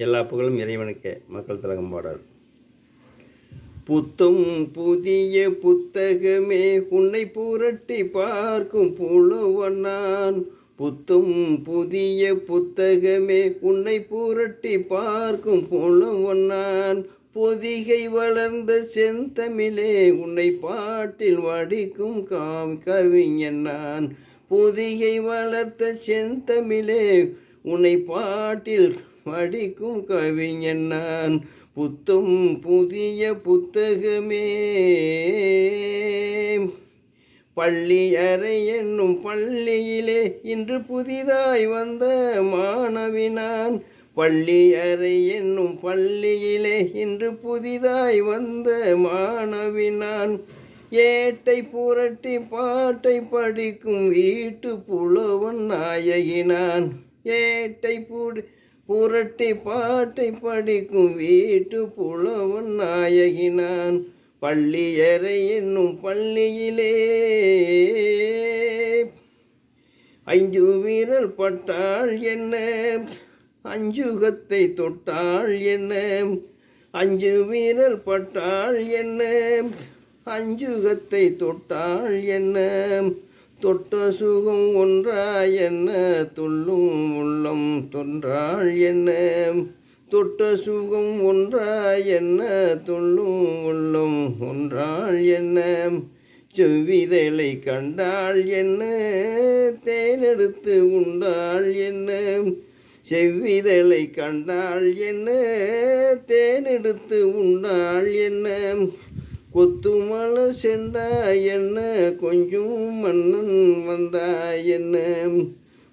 எல்லா புகழும் இறைவனுக்கே. மக்கள் திலகம் பாடல். புத்தும் புதிய புத்தகமே உன்னை புரட்டி பார்க்கும் புலவன் நான். புத்தும் புதிய புத்தகமே உன்னை புரட்டி பார்க்கும் புலவன் நான். பொதிகை வளர்ந்த செந்தமிழே உன்னை பாட்டில் வடிக்கும் காம் கவிஞன் நான். பொதிகை வளர்த்த செந்தமிழே உன்னை பாட்டில் படிக்கும் கவிஞன் நான் புத்தும் புதிய புத்தகமே. பள்ளி அறை என்னும் பள்ளியிலே இன்று புதிதாய் வந்த மாணவினான். பள்ளி அறை என்னும் பள்ளியிலே இன்று புதிதாய் வந்த மாணவினான். ஏட்டை புரட்டி பாட்டை படிக்கும் வீட்டு புலவன் நாயகினான். ஏட்டை புடி புரட்டி பாட்டை படிக்கும் வீட்டு புலவன் நாயகினான் பள்ளியறை என்னும் பள்ளியிலே ஐந்து வீரல் பட்டாள் என்ன அஞ்சுகத்தை தொட்டாள் என்ன அஞ்சு வீரல் பட்டாள் என்ன அஞ்சுகத்தை தொட்டாள் என்ன தொட்ட சுகம் ஒன்றா என்ன துள்ளும் உள்ள தொன்றாள் என்ன? தொட்ட சுகம் ஒன்றாய் என்ன? துள்ளும் உள்ளம் ஒன்றாள் என்ன? செவ்விதழை கண்டாள் என்ன? தேனெடுத்து உண்டாள் என்ன? செவ்விதழை கண்டாள் என்ன? தேனெடுத்து உண்டாள் என்ன? கொத்து சென்றாய் என்ன? கொஞ்சம் மன்னன் வந்தாய் என்ன?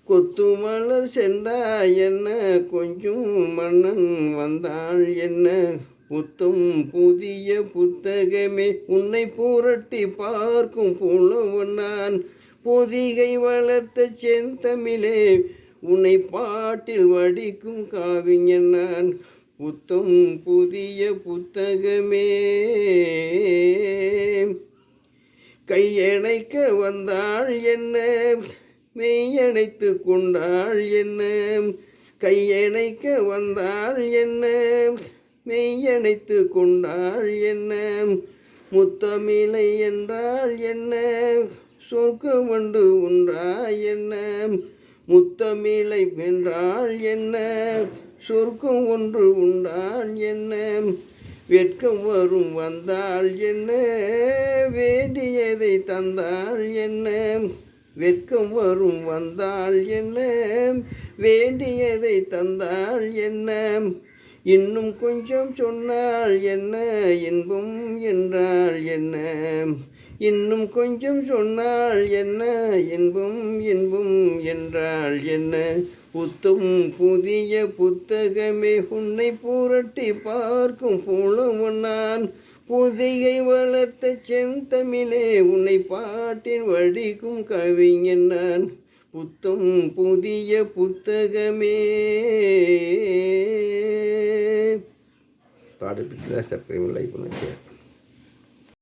கொத்துமலர் செண்டா என்ன? கொஞ்சம் மன்னன் வந்தாள் என்ன? புத்தம் புதிய புத்தகமே உன்னை புரட்டி பார்க்கும் புலவன் நான். பொதிகை வளர்த்த செந்தமிழே உன்னை பாட்டில் வடிக்கும் காவிஞன் நான். புத்தம் புதிய புத்தகமே. கையணைக்க வந்தாள் என்ன? மெய்யணைத்து கொண்டாள் என்ன? கையணைக்க வந்தாள் என்ன? மெய்யணைத்து கொண்டாள் என்ன? முத்தமிழை என்றால் என்ன? சொர்க்கம் ஒன்று உன்றா என்ன? முத்தமிழை வென்றால் என்ன? சொர்க்கம் ஒன்று உண்டால் என்ன? வெட்கம் வரும் வந்தால் என்ன? வேண்டியதை தந்தால் என்ன? வெட்கம் வரும் வந்தால் என்ன வேண்டியதை தந்தால் என்ன இன்னும் கொஞ்சம் சொன்னால் என்ன இன்பம் என்றால் என்ன இன்னும் கொஞ்சம் சொன்னால் என்ன இன்பம் இன்பம் என்றால் என்ன. புத்தும் புதிய புத்தகமே உன்னை புரட்டி பார்க்கும் புலவன் நான். புதிகை வளர்த்த செந்தமிழே உன்னை பாட்டின் வடிக்கும் கவிஞன் நான். புத்தும் புதிய புத்தகமே. பாடப்பிக்கிறா சர்க்கரை லைக் பண்ணுங்க